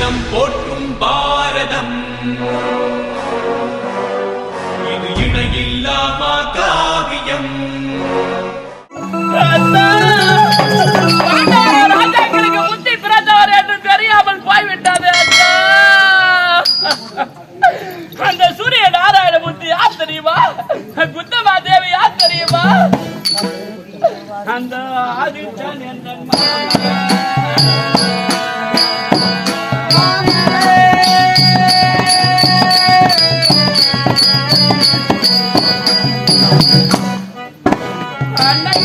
அகிலம் போற்றும் பாரதம். இது இணையில்லாமா காவியம்? என்று தெரியாமல் போய்விட்டது அந்த சூரிய நாராயண யார் தெரியுமா? குத்தமா தேவி யார் தெரியுமா? அந்த ஆதித்தன் அன்னை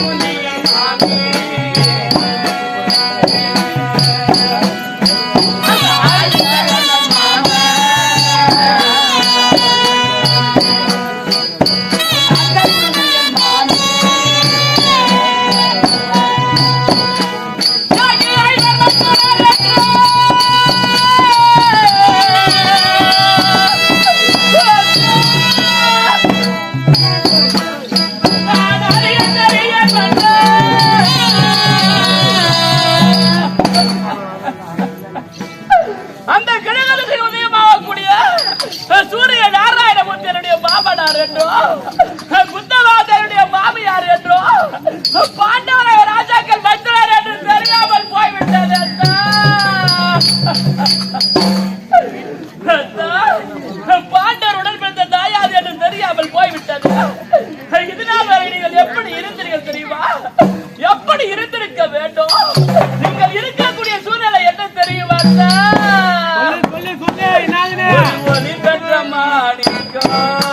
சொல்லு பெற்ற மாணிக்கம்.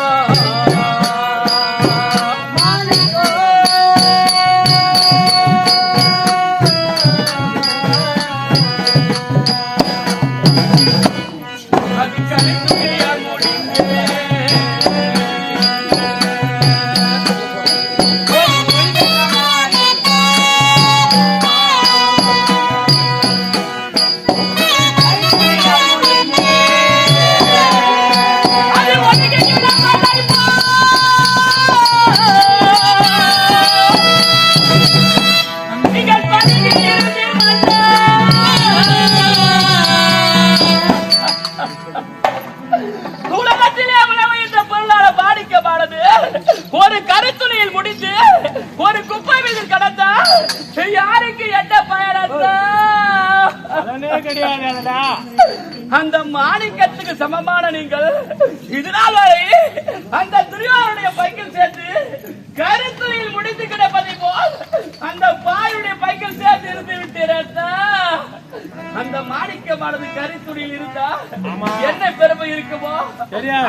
யாருக்கு என்ன பயனத்தா அந்த மாணிக்கத்துக்கு சமமான நீங்கள் இதனால் வரை அந்த துரியோனுடைய பைக்கில் சேர்த்து கருத்துறையில் முடித்து கிடப்பதை போல் அந்த பாயுடைய பைக்கில் சேர்த்து இருந்து விட்டீரா அந்த மாணிக்கமானது கருத்துறையில் இருந்தா என்ன பெருமை இருக்குமோ.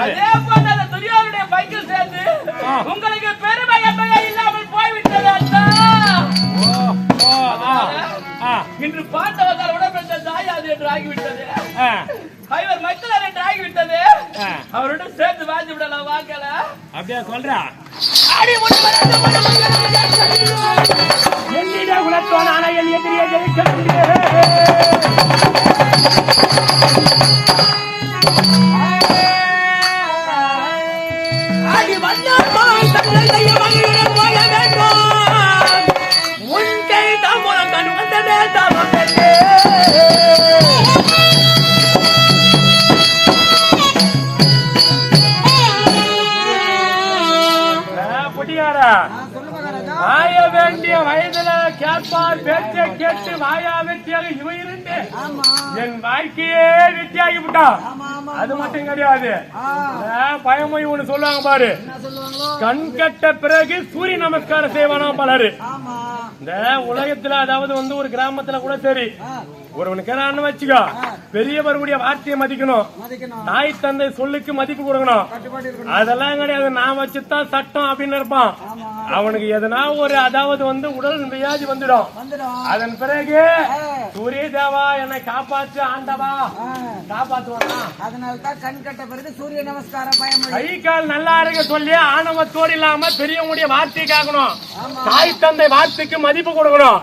அதே போல அந்த துரியோனுடைய பைக்கில் சேர்த்து ஆ. உங்களுக்கு பெருமை என்பதே இல்லாமல் போய்விட்டது இன்று பாண்டவத்தால் உடம்பெற்ற தாயாது என்று ஆகிவிட்டது. ஆ. இவர் மக்கள் என்று ஆகிவிட்டது. அவருடன் சேர்த்து வாழ்ந்து விடலாம் வாக்கல அப்படியே சொல்றா அடி என்னிட குலத்தோன் அணையில் எதிரியை ஜெயிக்க முடியும் ஆய வேண்டிய வயதுல கேட்பார் பேச்சை கேட்டு வாயா வெற்றியாக இவ இருந்து. என் வாழ்க்கையே வெற்றியாகி விட்டா? அது மட்டும் கிடையாது. பயமொழி ஒண்ணு சொல்லுவாங்க பாரு. கண் கட்ட பிறகு சூரிய நமஸ்காரம் செய்வானா பலரு. இந்த உலகத்துல அதாவது வந்து ஒரு கிராமத்துல கூட சரி. ஒருவனுக்கு வச்சுக்கோ. பெரியவர்களுடைய வார்த்தையை மதிக்கணும். தாய் தந்தை சொல்லுக்கு மதிப்பு கொடுக்கணும். அதெல்லாம் கிடையாது. நான் வச்சுதான் சட்டம் அப்படின்னு இருப்பான். அவனுக்கு எதனா ஒரு அதாவது வந்து உடல் வியாதி வந்துடும். அதன் பிறகு சூரிய தேவா என்னை காப்பாற்று ஆண்டவா. காப்பாத்துவானா அதனால தான் கண் கட்ட பிறகு சூரிய நமஸ்காரம் பயமொழி கை கால் நல்லா இருக்க சொல்லி ஆணவத்தோடு இல்லாம பெரியவங்களுடைய வார்த்தை கேட்கணும் தாய் தந்தை வார்த்தைக்கு மதிப்பு கொடுக்கணும்.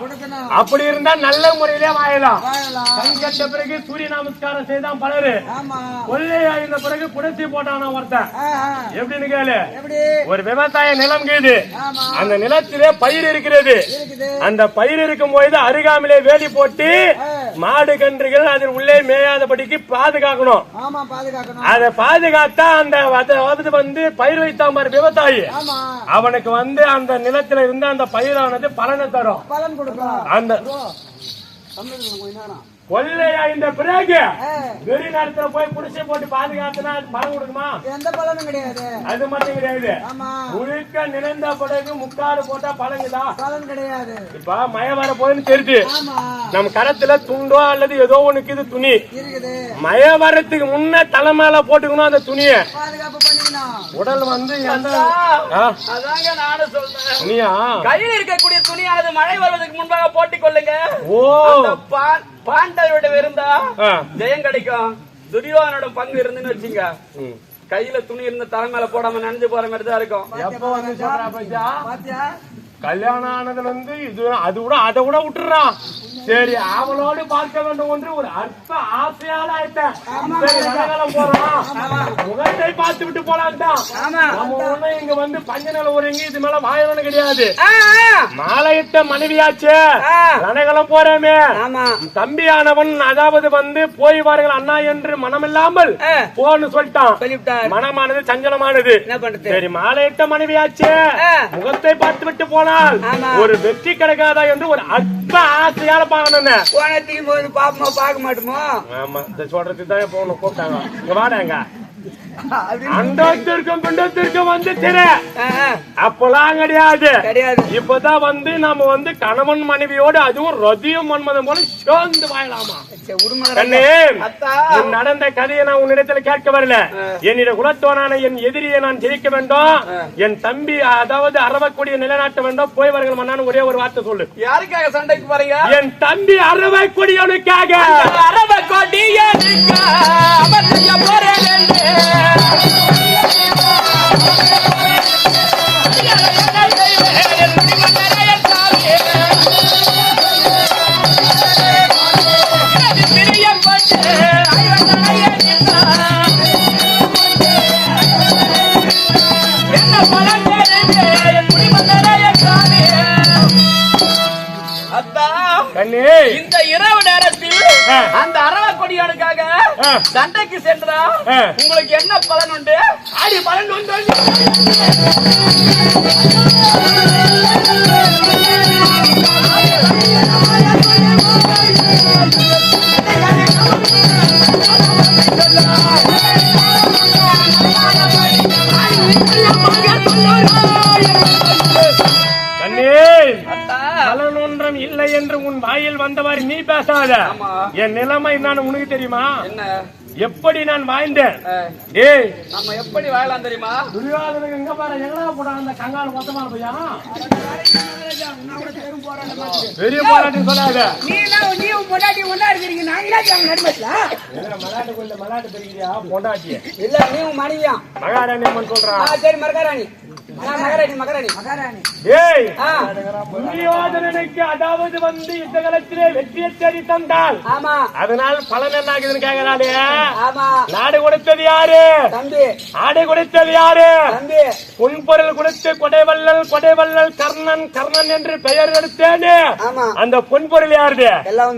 அப்படி இருந்தா நல்ல முறையிலே வாழலாம். வாழலாம். கை கட்ட பிறகு சூரிய நமஸ்காரம் செய்தான் பலரு. ஆமா. கொள்ளை ஆயிருந்த பிறகு புடச்சி போட்டானா ஒருத்தன். எப்படின்னு கேளு. ஒரு விவசாய நிலம் கீது. அந்த நிலத்திலே பயிர் இருக்கிறது. அந்த பயிர் இருக்கும் பொழுது அருகாமையிலே வேலி போட்டு. மாடு கன்றுகள் அதில் உள்ளே மேயாதபடிக்கு பாதுகாக்கணும். அதை பாதுகாத்தா அந்த வந்து பயிர் வைத்தான் பாரு விவசாயி. அவனுக்கு வந்து அந்த நிலத்துல இருந்து அந்த பயிரானது பலனை தரும். அந்த கொள்ளையா இந்த பிறகு? வெறி நேரத்துல போய் குடிசை போட்டு பாதுகாத்துனா அது பலன் கொடுக்குமா? எந்த பலனும் கிடையாது. அது மட்டும் கிடையாது. ஆமா. முழுக்க நினைந்த பிறகு முக்காடு போட்டா பழங்குதா? பலன் கிடையாது. இப்ப மழை வர போகுதுன்னு தெரியுது. ஆமா. நம்ம கரத்துல துண்டோ அல்லது ஏதோ ஒண்ணுக்கு இது துணி. இருக்குது. மழை வரத்துக்கு முன்ன தலை மேல போட்டுக்கணும் அந்த துணிய. உடல் வந்து துணியா? கையில் இருக்கக்கூடிய துணியானது மழை வருவதற்கு முன்பாக போட்டிக் கொள்ளுங்க ஓ அந்த பா- பாண்டவருடைய இருந்தா. ஜெயம் கிடைக்கும். துரியோதனோட பங்கு இருந்துன்னு வச்சுங்க. கையில துணி இருந்து தலை மேல போடாம நனைஞ்சு போற மாதிரி தான் இருக்கும் கல்யாணம் ஆனதுல இருந்து இது அது கூட அதை கூட விட்டுறான் சரி அவளோடு பார்க்க வேண்டும் என்று ஒரு அற்ப ஆசையால ஆயிட்டேன் போறோம். முகத்தை பார்த்து விட்டு போலாம் நம்ம ஒண்ணும் இங்க வந்து பஞ்ச நில ஊருங்க இது மேல வாயணும் கிடையாது. மாலையிட்ட மனைவியாச்சே. ரணகலம் போறேமே. ஆமா. தம்பியானவன் அதாவது வந்து போய் வாருங்கள் அண்ணா என்று மனமில்லாமல். போன்னு சொல்லிட்டான். மனமானது சஞ்சலமானது. சரி மாலையிட்ட மனைவியாச்சே. முகத்தை பார்த்து விட்டு போனால் ஆமா. ஒரு வெற்றி கிடைக்காதா என்று ஒரு அற்ப ஆசையால பாக்கணும் போனத்தையும் போது பாப்போமா பார்க்க மாட்டோமோ? ஆமா இந்த சொல்றதுக்கு தான் உன்னை கூப்பிட்டாங்க. இங்க வாடாங்க அண்டத்திற்கும் பிண்டத்திற்கும் வந்து திரு. அப்பெல்லாம் கிடையாது. இப்பதான் வந்து நாம வந்து கணவன் மனைவியோடு அதுவும் ரதியும் மன்மதம் போல சேர்ந்து வாழலாமா? நடந்த கதையை நான் உன்னிடத்துல கேட்க வரல. என்னிட குலத்தோனான என் எதிரியை நான் ஜெயிக்க வேண்டும். என் தம்பி அதாவது அறவக்கூடிய நிலைநாட்ட வேண்டும் போய் வருகிற மன்னான்னு ஒரே ஒரு வார்த்தை சொல்லு. யாருக்காக சண்டைக்கு போறீங்க? என் தம்பி அறவைக்கூடியவனுக்காக அரப கொடியனுக்கு அவர் செய்ய சண்டைக்கு சென்றா. உங்களுக்கு என்ன பலன் உண்டு? அடி பலன் உண்டு. கண்ணே வந்தவாறு நீ பேசாத. என் நிலைமை நான் உனக்கு தெரியுமா? எப்படி நான் வாழ்ந்தேன்? டேய் நம்ம எப்படி வாழலாம் தெரியுமா? துரியோதனுக்கு எங்க பாரு எங்கடா போடா அந்த கங்கால மொத்தமா பையா பெரிய போராட்டம் சொல்லாத. நீ எல்லாம் நீ பொண்டாட்டி ஒண்ணா இருக்கிறீங்க நாங்களா நடுமத்துல என்ன மலாட்டு கொள்ள மலாட்டு தெரியுறியா பொண்டாட்டிய. இல்ல நீ மனைவியா மகாராணி அம்மன் சொல்றான். ஆ, சரி மகாராணி மகாராணி மகாராணி. டேய் ஆ, துரியோதனனுக்கு அதாவது வந்து இந்த காலத்திலே வெற்றியை தேடி தந்தால் ஆமா. அதனால் பலன் என்ன ஆகுதுன்னு கேக்குறாளே ஆமா. நாடு கொடுத்தது யாரு? தம்பி. ஆடை கொடுத்தது யாரு? தம்பி. பொன்பொருள் கொடுத்து கொடைவள்ளல் கொடைவள்ளல் கர்ணன் கர்ணன் என்று பெயர் எடுத்தேனே. ஆமா. அந்த பொன்பொருள் யாருது?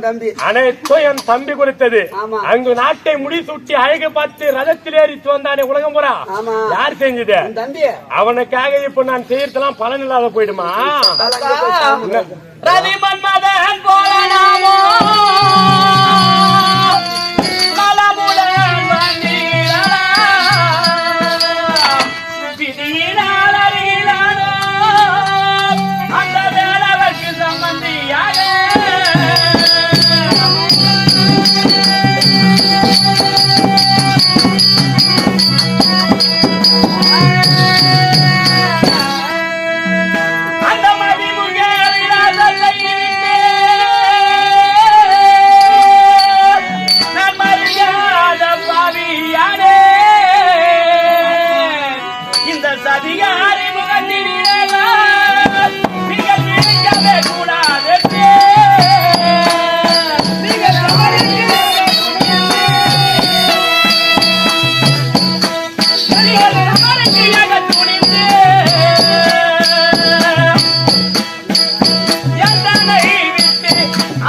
தம்பி. அனைத்தும் என் தம்பி கொடுத்தது. ஆமா. அங்கு நாட்டை முடிசூட்டி அழகு பார்த்து ரதத்தில் ஏறித்து வந்தானே உலகம் பூரா? ஆமா. யார் செஞ்சது? உன் அவனுக்காக இப்ப நான் செய்யறதெல்லாம் பலன் இல்லாத போயிடுமா?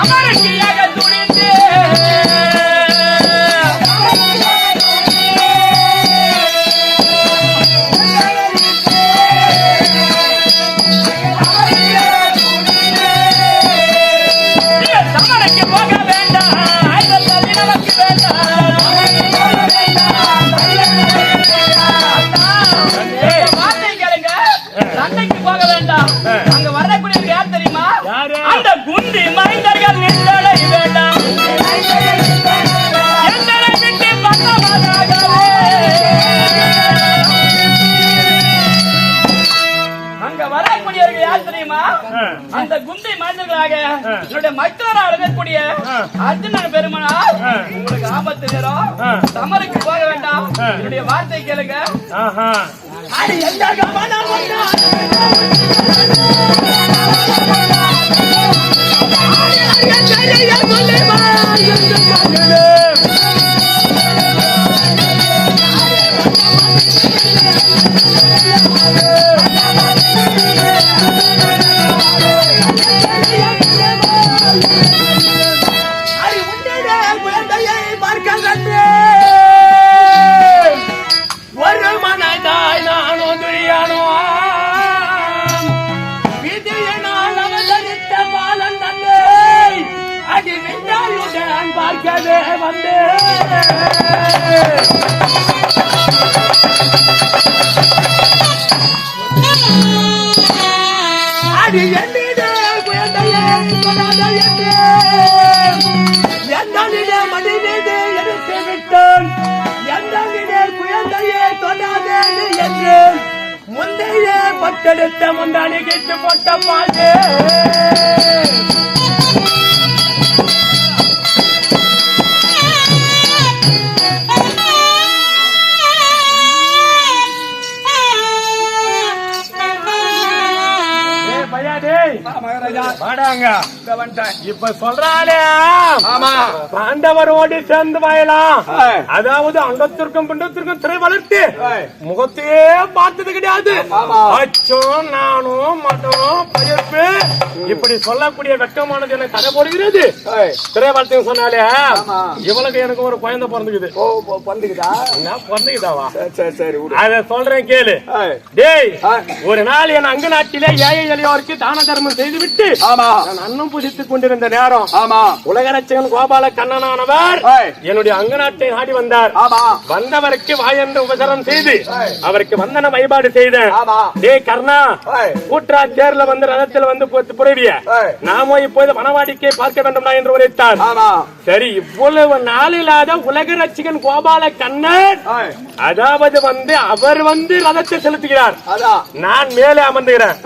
அமர்ந்தியாக மற்றவராக இருக்கக்கூடிய அர்ஜுனன் பெருமனார் உங்களுக்கு ஆபத்து நேரம் சமருக்கு போக வேண்டாம். என்னுடைய வார்த்தை கேளுங்க. மனம் பார்க்கவே வந்தேன். அடி என்னிடே பட்டெடுத்த முந்தானி கெட்டு போட்ட பாட்டு வாடாங்க இப்ப சொல்றானே. ஆமா. பாண்டவரோடு சேர்ந்து வாயலாம். அதாவது அங்கத்திற்கும் பிண்டத்திற்கும் திரை வளர்த்து முகத்தையே பார்த்தது கிடையாது. அச்சம் நானும் மதம் பயப்பு. இப்படி சொல்லக்கூடிய வெட்கமானது எனக்கு கதை போடுகிறது. திரை வளர்த்து சொன்னாலே இவளுக்கு எனக்கு ஒரு குழந்தை பிறந்துக்குது. பிறந்துக்குதாவா? சரி சரி அத சொல்றேன் கேளு. டேய் ஒரு நாள் என் அங்கு நாட்டிலே ஏழை எளியோருக்கு தான தர்மம் செய்துவிட்டு ஆமா. நான் அன்னம் புதித்துக் கொண்டிருந்த நேரம். ஆமா. உலகரட்சகன் கோபால கண்ணனானவர். என்னுடைய அங்கு நாட்டை நாடி வந்தார். ஆமா. வந்தவருக்கு வாயென்று உபசரம் செய்து அவருக்கு வந்தன வழிபாடு செய்தேன். ஆமா. டேய் கர்ணா. கூற்றா தேர்ல வந்து ரதத்தில் வந்து புறவிய. நாமோ இப்போது வனவாடிக்கை பார்க்க வேண்டும்னா என்று உரைத்தார். ஆமா. சரி இவ்வளவு நாளில்லாத உலக ரட்சகன் கோபால கண்ணன். அதாவது வந்து அவர் வந்து ரதத்தை செலுத்துகிறார். நான் மேலே அமர்ந்துகிறேன்.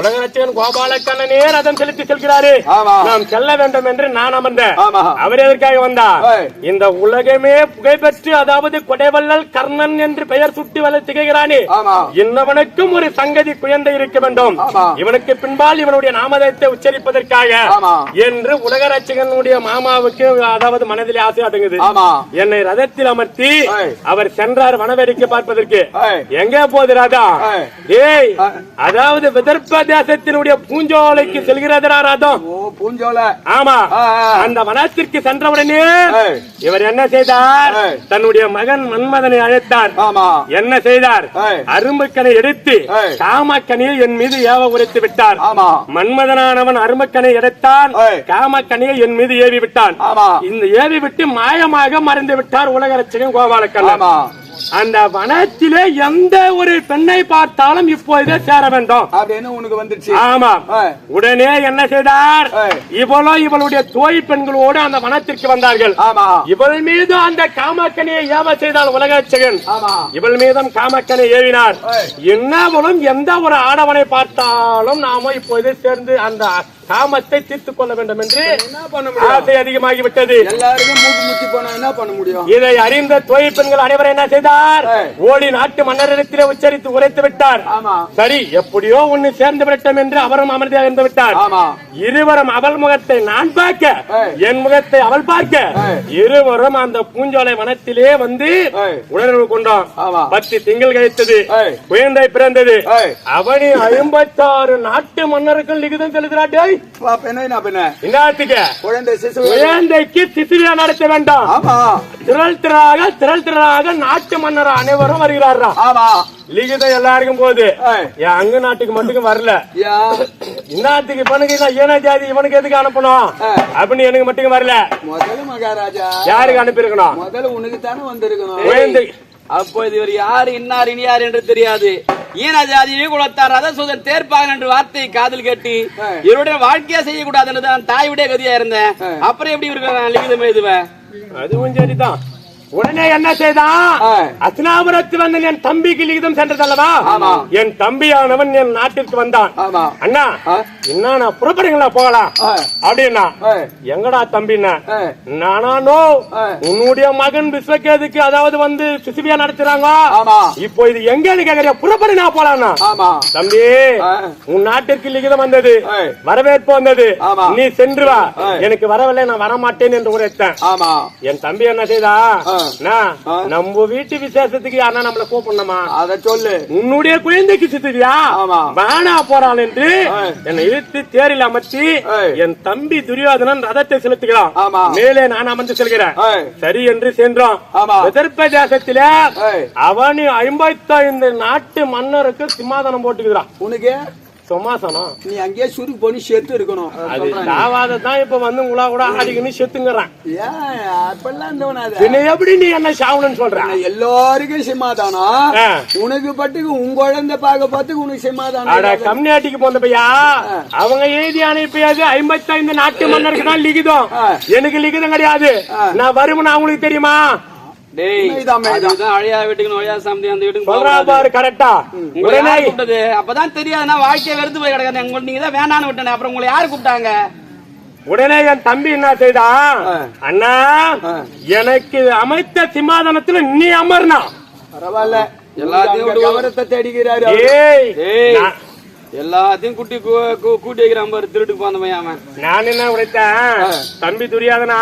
உலக ரட்சகன் கோபால கண்ணனே ரதம் செலுத்தி செல்கிறாரே ஆமா. நாம் செல்ல வேண்டும் என்று நான் அமர்ந்தேன். அவர் எதற்காக வந்தார். இந்த உலகமே புகைப்பெற்று அதாவது கொடைவள்ளல் கர்ணன் என்று பெயர் சுட்டி வள திகைகிறானே. இன்னவனுக்கும் ஒரு சங்கதி குழந்தை இருக்க வேண்டும். இவனுக்கு பின்பால் இவனுடைய நாமதத்தை உச்சரிப்பதற்காக. என்று உலக ரட்சகனுடைய மாமாவுக்கு அதாவது மனதிலே ஆசை அடங்குது. என்னை ரதத்தில் அமர்த்தி. அவர் சென்றார் வனவேடிக்கை பார்ப்பதற்கு. எங்க போகுது ராதா ஏய். அதாவது விதர்ப்ப தேசத்தினுடைய பூஞ்சோலைக்கு செல்கிறதா ராதம் ஓ பூஞ்சோல ஆமா. அந்த வனத்திற்கு சென்றவுடனே. இவர் என்ன செய்தார். தன்னுடைய மகன் மன்மதனை அழைத்தார் ஆமா என்ன செய்தார். அரும்புக்கனை எடுத்து. காமக்கனியை என் மீது ஏவ உரைத்து விட்டார் ஆமா மன்மதனானவன் அரும்பக்கனை எடுத்தான். காமக்கனியை என் மீது ஏவி விட்டான். இந்த ஏவி விட்டு மாயமாக மறைந்து விட்டார் உலக ரட்சகன் கோபாலக்கண்ணன் அந்த வனத்திலே எந்த ஒரு பெண்ணை பார்த்தாலும் இப்போதே சேர வேண்டும். அப்படின்னு உனக்கு வந்துருச்சு ஆமா. உடனே என்ன செய்தார். இவளோ இவளுடைய தோய் பெண்களோடு அந்த வனத்திற்கு வந்தார்கள். ஆமா. இவள் மீது அந்த காமக்கனியை ஏவ செய்தால் உலகச்சகன் ஆமா. இவள் மீதும் காமக்கனை ஏவினார். என்னவளும் எந்த ஒரு ஆடவனை பார்த்தாலும் நாம இப்போது சேர்ந்து அந்த காமத்தை தீர்த்துக் கொள்ள வேண்டும் என்று என்ன பண்ண முடியும் ஆசை பண்ண முடியும் இதை அறிந்த தோய் பெண்கள் அனைவரும் என்ன செய்தார். ஓடி நாட்டு மன்னரிடத்திலே உச்சரித்து உரைத்து விட்டார் சரி எப்படியோ ஒண்ணு சேர்ந்து விட்டோம் என்று அவரும் அமைதியாக இருந்து விட்டார் இருவரும் அவள் முகத்தை நான் பார்க்க. என் முகத்தை அவள் பார்க்க. இருவரும் அந்த பூஞ்சோலை வனத்திலே வந்து. உணர்வு கொண்டோம். பத்து திங்கள் கழித்தது. குழந்தை பிறந்தது. அவனி ஐம்பத்தாறு நாட்டு மன்னர்கள் லிகிதம் செலுத்துறாட்டே வா பெண்ணே நான் பெண்ண? இன்னாத்துக்கு குழந்தை சிசு குழந்தைக்கு சிசிலியா நடத்த வேண்டாம். ஆமா. திரள் திரளாக திரள் திரளாக நாட்டு மன்னர் அனைவரும் வருகிறாரா ஆமா. லிகிதம் எல்லாருக்கும் போகுது. என் அங்க நாட்டுக்கு மட்டும் வரல. இன்னாத்துக்கு இவனுக்கு ஏனா ஜாதி இவனுக்கு எதுக்கு அனுப்பணும்? அப்படின்னு எனக்கு மட்டும் வரல. முதல்ல மகாராஜா. யாருக்கு அனுப்பியிருக்கணும்? முதல்ல உனக்கு தானே வந்திருக்கணும் அப்போது இவர் யார் இன்னார் இனியார் என்று தெரியாது. ஈன ஜாதியை குலத்தார் ரதசூதன் தேர்ப்பாகன் என்று வார்த்தையை காதில் கேட்டு இவருடைய வாழ்க்கையா செய்யக்கூடாது என்று தான் தாயுடைய கதியா இருந்தேன். அப்புறம் எப்படி இவருக்கு நான் லிகிதம் எழுதுவேன்? அதுவும் சரிதான். உடனே என்ன செய்தான். அஸ்னாபுரத்து வந்த என் தம்பிக்கு லிகிதம் சென்றதல்லவா. என் தம்பியானவன் என் நாட்டிற்கு வந்தான் அண்ணா. என்ன நான் புறப்படுங்களா போகலாம். அப்படின்னா. எங்கடா தம்பின்னா. நானானோ. உன்னுடைய மகன் விஸ்வகேதுக்கு அதாவது வந்து சிசுபியா நடத்துறாங்க. இப்போ இது எங்கன்னு கேக்குறியா புறப்படு நான் போலாம்னா தம்பி. உன் நாட்டிற்கு லிகிதம் வந்தது. வரவேற்பு வந்தது. நீ சென்று வா. எனக்கு வரவில்லை நான் வரமாட்டேன் என்று உரைத்தேன் என் தம்பி என்ன செய்தா. நம்ம வீட்டு விசேஷத்துக்கு யாரா நம்மள கூப்பிடணுமா அத சொல்லு உன்னுடைய குழந்தைக்கு சித்திரியா ஆமா. வேணா போறான் என்று. என்னை இழுத்து தேரில் அமர்த்தி. என் தம்பி துரியோதனன் ரதத்தை செலுத்துகிறான். மேலே நான் அமர்ந்து செல்கிறேன். சரி என்று சென்றோம். உத்தரப்பிரதேசத்திலே. அவனி ஐம்பத்தைந்து நாட்டு மன்னருக்கு சிம்மாதனம் போட்டுக்கிறான் உனக்கு சும்மாசனம் நீ அங்கேயே சுருக்கு பண்ணி செத்து இருக்கணும். அது தாவாத தான் இப்ப வந்து உங்களா கூட ஆடிக்கணும் செத்துங்கிறான். பின்ன எப்படி நீ என்ன சாவணும்னு சொல்ற? எல்லாருக்கும் சமாதானம். ஆ. உனக்கு பட்டுக்கு உன் குழந்தை பார்க்க பார்த்துக்கு உனக்கு இல்லாத- கம்யூனிட்டிக்கு போன பையா? அவங்க எழுதி அனுப்பியது ஐம்பத்தைந்து நாட்டு மன்னருக்கு தான் லிகிதம். எனக்கு லிகிதம் கிடையாது. நான் வருமனா அவங்களுக்கு தெரியுமா? டேய். அதுதான் அழியா வீட்டுக்கு நொழியா சாமி அந்த வீட்டுக்கு. பாரு கரெக்டா உடனே கூப்பிட்டது? அப்பதான் தெரியாதுன்னா வாழ்க்கையை வெறுத்து போய் கிடக்காது உங்களுக்கு நீங்க தான் வேணான்னு விட்டேன். அப்புறம் உங்களை யாரு கூப்பிட்டாங்க? உடனே என் தம்பி என்ன செய்தான். அண்ணா. எனக்கு அமைத்த சிம்மாதனத்துல நீ அமர்னா. பரவாயில்ல. எல்லாத்தையும் கவனத்தை தேடிக்கிறாரு. ஏய் எல்லாத்தையும் குட்டி கூட்டி வைக்கிறான் பாரு திருட்டுக்கு போன பையன் அவன் நான் என்ன உடைத்தேன். தம்பி துரியாதனா.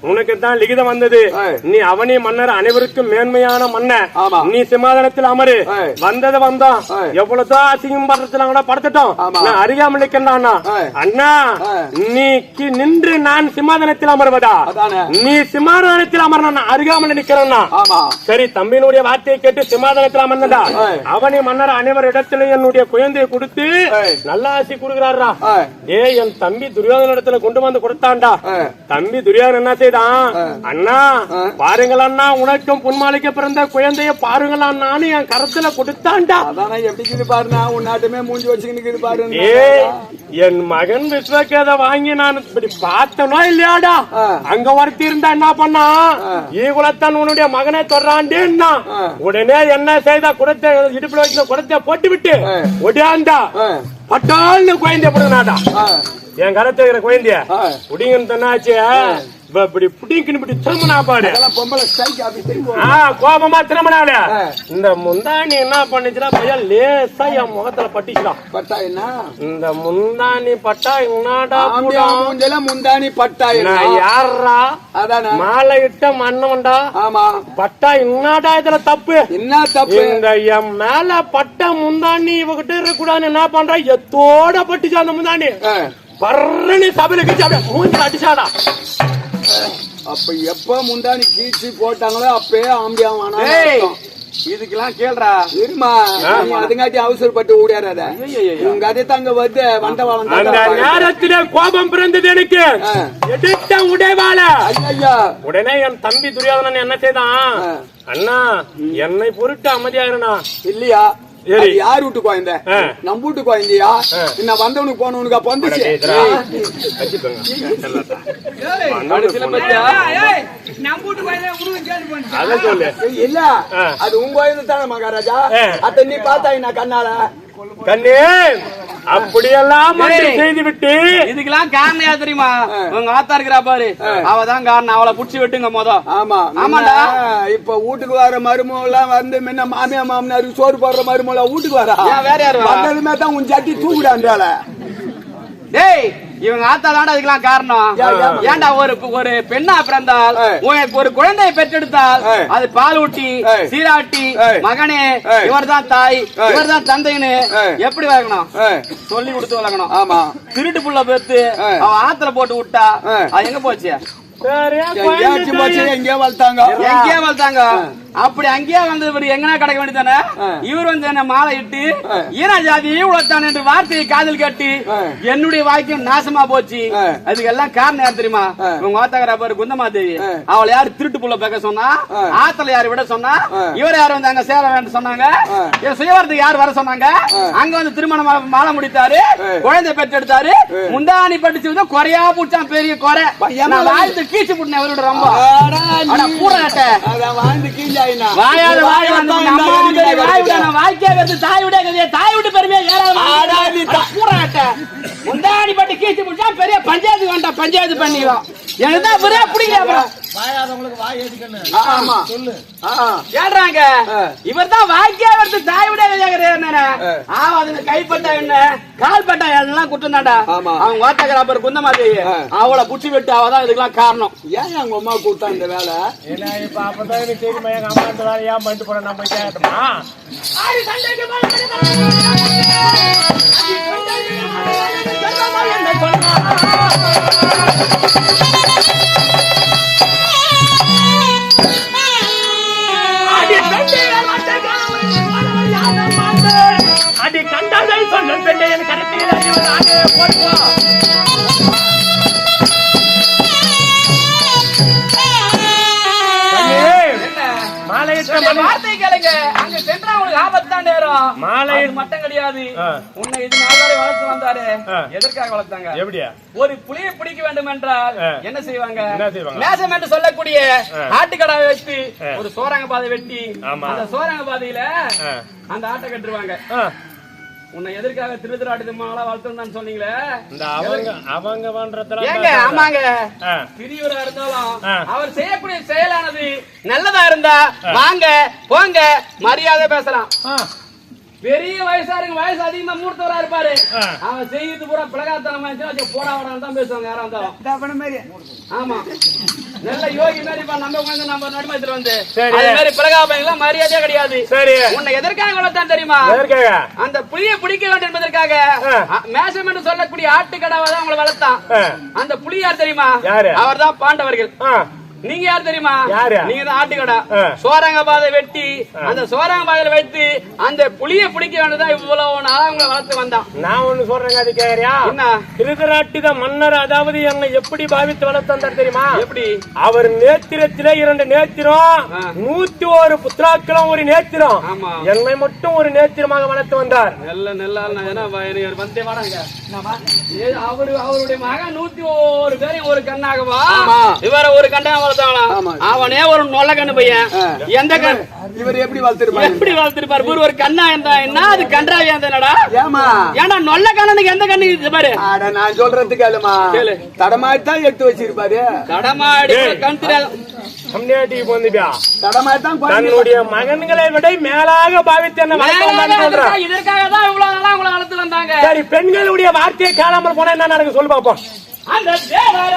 உனக்கு தான் லிகிதம் வந்தது. நீ அவனி மன்னர் அனைவருக்கும் மேன்மையான மன்னர். நீ சிம்மாதனத்தில் அமரு. வந்தது வந்தோம். எவ்வளவுதான் அசிங்கம் படுறதுல கூட படுத்துட்டோம். நான் அறியாமல் இருக்கின்றானா. அண்ணா ஆ. நீ கி- நின்று நான் சிம்மாதனத்தில் அமர்வதா. நீ சிம்மாதனத்தில் அமர நான் அறியாமல் நிக்கிறேன்னா சரி தம்பியினுடைய வார்த்தையை கேட்டு சிம்மாதனத்தில் அமர்ந்தடா ஆ. அவனி மன்னர் அனைவர் என்னுடைய குழந்தையை கொடுத்து ஆ. நல்ல ஆசி கொடுக்கிறாரா. ஏய். என் தம்பி துரியோதன இடத்துல கொண்டு வந்து கொடுத்தான்டா. ஆ. தம்பி துரியோதனன் என்ன செய்தான்? அண்ணா பாருங்கள் அண்ணா உனக்கும் புன்மாலிக்க பிறந்த குழந்தைய பாருங்கள் அண்ணான்னு என் கரத்துல கொடுத்தான்டா. அதானே எப்படி பாருண்ணா உன் நாட்டுமே மூஞ்சி வச்சுக்கிட்டு பாரு ஏய் என் மகன் விஸ்வகேத வாங்கி நான் இப்படி பார்த்தனோ இல்லையாடா. அங்க ஒருத்தி இருந்தா என்ன பண்ணா? ஈகுலத்தான் உன்னுடைய மகனை தொடராண்டேன்னா. உடனே என்ன செய்தா? குடத்தை இடுப்புல வச்சு குடத்தை போட்டு விட்டு. ஒடியாண்டா. குழந்தைய போடுனாடா ஆ. என் கரத்துல இருக்கிற குழந்தைய சொன்னாச்சு இப்ப இப்படி புடிங்கன்னு இப்படி திரும்பினா பாடு அதெல்லாம் பொம்பளை ஸ்ட்ரைக் அப்படி திரும்ப ஆ, கோபமா திரும்பினால. இந்த முந்தாணி என்ன பண்ணுச்சுன்னா பையன் லேசா என் முகத்துல பட்டுச்சுடான் பட்டா என்ன இந்த முந்தாணி பட்டா என்னடா? மூஞ்சல முந்தானி பட்டா நான் என்ன யாரா அதானே? மாலை இட்ட மன்னவன்டா. ஆமா. பட்டா என்னடா இதுல தப்பு? என்ன தப்பு? இந்த என் மேல பட்ட முந்தாணி இவகிட்ட இருக்கக்கூடாதுன்னு என்ன பண்ற? எத்தோட பட்டுச்சு அந்த முந்தாணி. பர்றனி சபையில கீச்சு அப்படியே மூஞ்சி அடிச்சாடா. அப்ப எப்ப முந்தானி கீச்சு போட்டாங்களோ அப்பயே ஆம்பியாவானா இதுக்கெல்லாம் கேள்றா. இருமா நீ அதுங்காட்டி அவசரப்பட்டு ஓடியாராத உங்க அதை தாங்க வந்து வண்டவாளம் அந்த நேரத்திலே கோபம் பிறந்தது எனக்கு. எடுத்த உடைவாள ஐயா உடனே என் தம்பி துரியோதனன் என்ன செய்தான். அண்ணா என்னை பொருட்டு அமைதியாயிருனா இல்லையா? யார் வீட்டு குழந்தை. நம்ம வீட்டு குழந்தையா என்ன வந்தவனுக்கு போனவனுக்கு ஏய், இல்ல. அது உங்க குழந்தை தானே மகாராஜா? ஆ. அத நீ பார்த்தா என்ன கண்ணால? கண்ணே அப்படியெல்லாம். செய்து விட்டு இதுக்கெல்லாம் காரணம் யார் தெரியுமா? உங்க ஆத்தா இருக்கிறா பாரு. அவதான் காரணம். அவளை புடிச்சு வெட்டுங்க மொத ஆமா. ஆமாடா. இப்ப வீட்டுக்கு வர மருமகெல்லாம் வந்து முன்ன மாமியா மாமனாருக்கு சோறு போடுற மருமகள வீட்டுக்கு வரா? வேற யாரு வரா? வந்ததுமே தான் உன் சட்டி தூக்குடாண்டால டேய் இவங்க ஆத்தா தாண்டா இதுக்கெல்லாம் காரணம்? ஏன்டா ஒரு ஒரு பெண்ணா பிறந்தால். உனக்கு ஒரு குழந்தையை பெற்றெடுத்தால். அது பால் ஊட்டி. சீராட்டி. மகனே ஏய். இவர்தான் தாய் ஏய். இவர்தான் தந்தைன்னு. எப்படி வளர்க்கணும் சொல்லி கொடுத்து வளர்க்கணும் ஆமா திருட்டு புள்ள பெத்து. அவன் ஆத்துல போட்டு விட்டா. அது எங்க போச்சு எங்கேயாச்சும் போச்சு எங்கேயோ வளர்த்தாங்க எங்கேயே வந்தாங்க அப்படி அங்கேயே வந்து இவர் எங்கனா கிடைக்க வேண்டியதானே இவர் வந்து என்ன மாலை இட்டு ஈன ஜாதி உழைத்தான் என்று வார்த்தையை காதில் கேட்டு என்னுடைய வாய்க்கும் நாசமா போச்சு. அதுக்கு எல்லாம் காரணம் யார் தெரியுமா? உங்க வாத்தாக்கிற பேரு குந்தமா தேவி அவளை யாரு திருட்டு புள்ள பேக்க சொன்னா? ஆத்தல யாரு விட சொன்னா? இவர் யாரு வந்து அங்க சேர வேண்டும் சொன்னாங்க? சுயவரத்துக்கு யார் வர சொன்னாங்க? அங்க வந்து திருமணம் மாலை முடித்தாரு குழந்தை பெற்றெடுத்தாரு முந்தாணி படிச்சு வந்து குறையா புடிச்சான் பெரிய குறை. நான் வாழ்த்து கீச்சு புட்டினேன் அவரோட ரொம்ப. அதான் வாழ்ந்து. வாயால வாய் வந்து வாய் வந்தா வந்து விட. நான் வாய்க்கே கருத்து தாய் விட கதைய தாய் விட்டு பெருமையா ஏறாத ஆடா, நீ தா- பூராட்ட. முந்தாடி பட்டு கீச்சு பிடிச்சா பெரிய பஞ்சாயத்து வேண்டாம் பஞ்சாயத்து பண்ணிக்கலாம் எனக்கு தான் பெரிய பிடிக்கல அப்புறம்? ஆ, ஆமா. ஆ, ஏறாங்க ஆ. இவர் தான் வாய்க்கே வருது தாய் விட கதையா ஆமா அதுங்க கைப்பட்டா என்ன? கால் பட்டா எல்லாம் ஆமா. அவங்க குந்தமாதி. அவளை புடிச்சு விட்டு அவ தான் இதுக்கெல்லாம் காரணம். ஏன் எங்க அம்மா கூப்பிட்டா இந்த வேலை? என்ன இப்ப அப்பதான் எனக்கு தெரியுமா எங்க அம்மா இந்த வேலை ஏன் பண்ணிட்டு போறேன் நான் போய் கேட்கட்டுமா அடி கண்டாதை சொன்ன பெண்ணை என் கருத்தில் அறிவதாக போடுவா. ஆபத்து தான் நேரம் மாலை மட்டும் கிடையாது. உன்னை இது நாள் வரை வளர்த்து வந்தாரு. எதற்காக வளர்த்தாங்க எப்படியா ஒரு புலியை பிடிக்க வேண்டும் என்றால். என்ன செய்வாங்க? மேசம் என்று சொல்லக்கூடிய ஆ. ஆட்டுக்கடாவை வச்சு. ஒரு சோரங்க பாதை வெட்டி. அந்த சோரங்க பாதையில. அந்த ஆட்டை கட்டுருவாங்க உன்னை எதற்காக திருதிராட்டு மாலா வளர்த்துன்னு சொன்னீங்களே? இந்த அவங்க அவங்க பண்றதுல ஏங்க ஆமாங்க. பெரியவரா இருந்தாலும். அவர் செய்யக்கூடிய செயலானது நல்லதா இருந்தா வாங்க போங்க மரியாதை பேசலாம். பெரிய வயசாருங்க வயசு அதிகமா மூர்த்தவரா இருப்பாரு. அவன் செய்யறது பூரா பிளகாத்தனமா இருந்துச்சுன்னா போடா வரான்னு தான் பேசுவாங்க யாரா இருந்தாலும். ஆமா. நல்ல யோகி மாதிரி நம்ம உட்கார்ந்து நம்ம நடுமத்தில் வந்து. சரி. அதே மாதிரி பிளகாபங்கெல்லாம் மரியாதையே கிடையாது. சரி. உன்னை எதற்காக வளர்த்தான் தெரியுமா? அந்த புலியை பிடிக்க வேண்டும் என்பதற்காக. மேசம் என்று சொல்லக்கூடிய ஆட்டுக்கடாவை தான் உங்களை வளர்த்தான். அந்த புலி யார் தெரியுமா? யாரு? அவர் தான் பாண்டவர்கள் நீங்க யார் தெரியுமா? யாரு? நீங்க தான் ஆட்டுக்கடா. சோரங்க பாதை வெட்டி அந்த சோரங்க பாதையில வைத்து அந்த புலியை பிடிக்க வேண்டியதான் இவ்வளவு நாளா உங்களை வளர்த்து வந்தான். நான் ஒண்ணு சொல்றேங்க அது கேக்குறியா என்ன? திருதராட்டித மன்னர் அதாவது என்னை எப்படி பாவித்து வளர்த்தார் தெரியுமா? எப்படி? அவர் நேத்திரத்திலே இரண்டு நேத்திரம். நூத்தி ஒரு புத்திராக்களும் ஒரு நேத்திரம். ஆமா. என்னை மட்டும் ஒரு நேத்திரமாக வளர்த்து வந்தார். நல்ல நல்ல வந்தே வாடாங்க. ஏ, அவரு அவருடைய மகன் நூத்தி ஒரு பேரையும் ஒரு கண்ணாகவா? ஆமா. இவர ஒரு கண்ணா அவனே ஒரு நொல்ல கண்ணு பையன் எந்த கண் இவர் எப்படி வளர்த்திருப்பாரு? எப்படி வளர்த்திருப்பாரு? பாரு ஒரு கண்ணா இருந்தா என்ன? அது கன்றாவியா இருந்தாடா ஏமா ஏன்னா நொல்ல கண்ணனுக்கு எந்த கண்ணு இது பாரு. நான் சொல்றதுக்கு கேளுமா. கேளு. தடமாடி தான் எடுத்து வச்சிருப்பாரு. கடமாடி ஏய். கண் கம்யூனிட்டிக்கு தடமாடி தன்னுடைய மகன்களை விட மேலாக பாவித்து என்ன இதற்காக- இதற்காக தான் இவ்வளவு நாளா உங்களை வளர்த்து வந்தாங்க. சரி பெண்களுடைய வார்த்தையை காணாமல் போனா என்ன நடக்கும் சொல்லு பாப்போம். அந்த தேவர்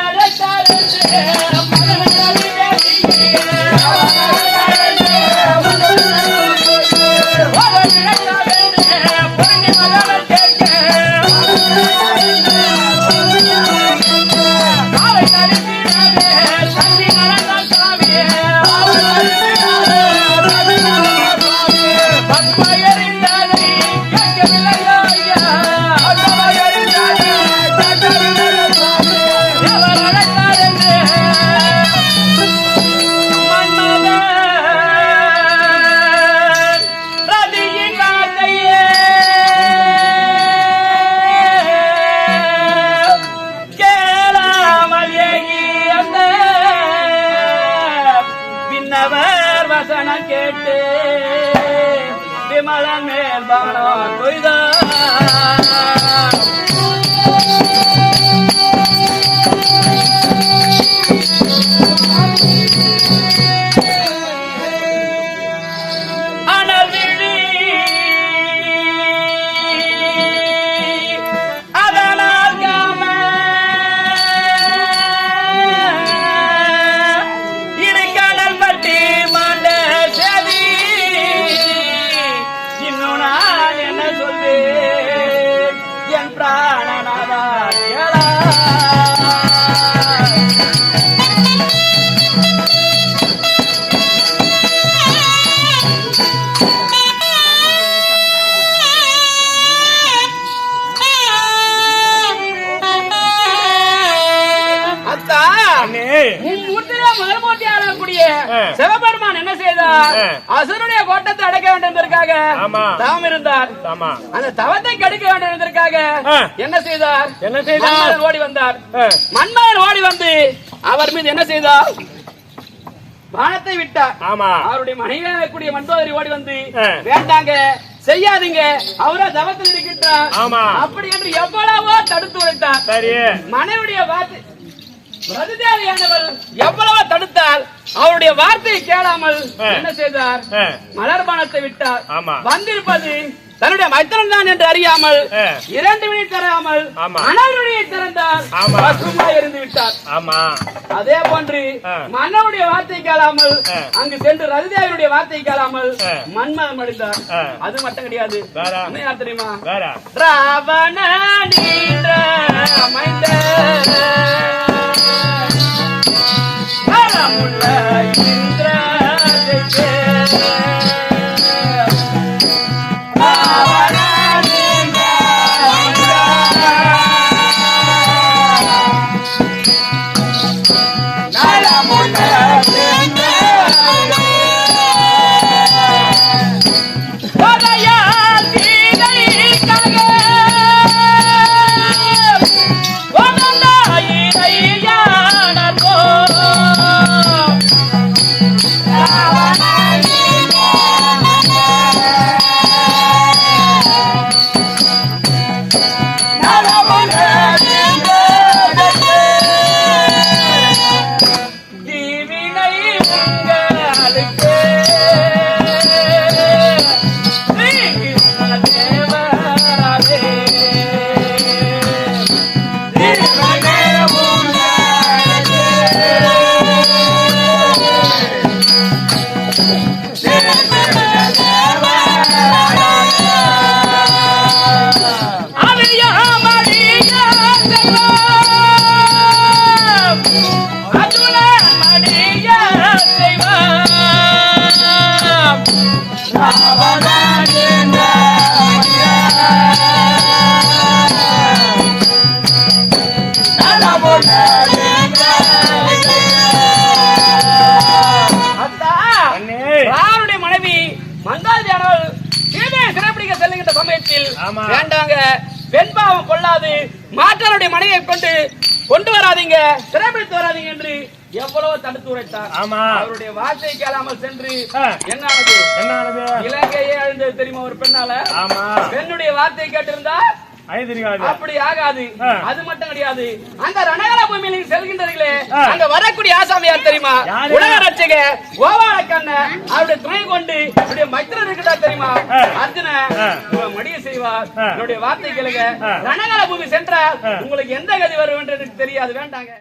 மேல் பானம் அசுரனுடைய கோட்டத்தை அடைக்க வேண்டும் என்பதற்காக. தவம் இருந்தார். அந்த தவத்தை கெடுக்க வேண்டும் என்பதற்காக. என்ன செய்தார்? என்ன செய்தார்? ஓடி வந்தார். மன்மதன் ஓடி வந்து அவர் மீது என்ன செய்தார்? பானத்தை விட்டார். ஆமா. அவருடைய மனைவியாக கூடிய மண்டோதரி ஓடி வந்து. வேண்டாங்க செய்யாதீங்க. அவரா தவத்தில் இருக்கின்றார். ஆமா. அப்படி என்று எவ்வளவோ தடுத்து உரைத்தார் சரி. மனைவிடைய வார்த்தை பிரதிதேவியானவர் எவ்வளவோ தடுத்தால் அவருடைய வார்த்தையை கேளாமல். என்ன செய்தார் ஆ. மலர்பானத்தை விட்டார். வந்திருப்பது தன்னுடைய மைத்திரன் தான் என்று அறியாமல். இரண்டு மணி தராமல் திறந்தார் ஆமா. பசுமா இருந்து விட்டார் ஆமா அதே போன்று ஆ. மன்னனுடைய வார்த்தை கேளாமல். அங்கு சென்று ரதிதேவியுடைய வார்த்தை கேளாமல். மன்மதம் அடைந்தார். அது மட்டும் கிடையாது? என்ன தெரியுமா ராவண நீண்ட அமைந்த பரமுள்ள மனைவி மந்தாதியானவள் சீதையை சிறைப்பிடிக்க செல்லுகின்ற சமயத்தில். வேண்டாங்க. பெண் பாவம் கொள்ளாது மாற்றனுடைய மனைவியை கொண்டு கொண்டு வராதீங்க. சிறைப்பிடித்து வராதீங்க என்று எவ்வளவு தடுத்து உரைத்தார். ஆமா. அவருடைய வார்த்தை கேளாமல் சென்று. என்ன ஆனது என்ன ஆனது இலங்கையே அழிந்தது தெரியுமா ஒரு பெண்ணால? ஆமா. பெண்ணுடைய வார்த்தை கேட்டிருந்தா அப்படி ஆகாது. அது மட்டும் கிடையாது அந்த ரணகர பூமியில் செல்கின்றீர்களே. அங்க வரக்கூடிய ஆசாமி யார் தெரியுமா? உலக ரட்சக கோவால கண்ண அவருடைய துணை கொண்டு அவருடைய மைத்திரன் இருக்கிறா தெரியுமா. அர்ஜுன மடிய செய்வார். என்னுடைய வார்த்தை கேளுங்க பூமி சென்றால். உங்களுக்கு எந்த கதி வரும் என்று தெரியாது வேண்டாங்க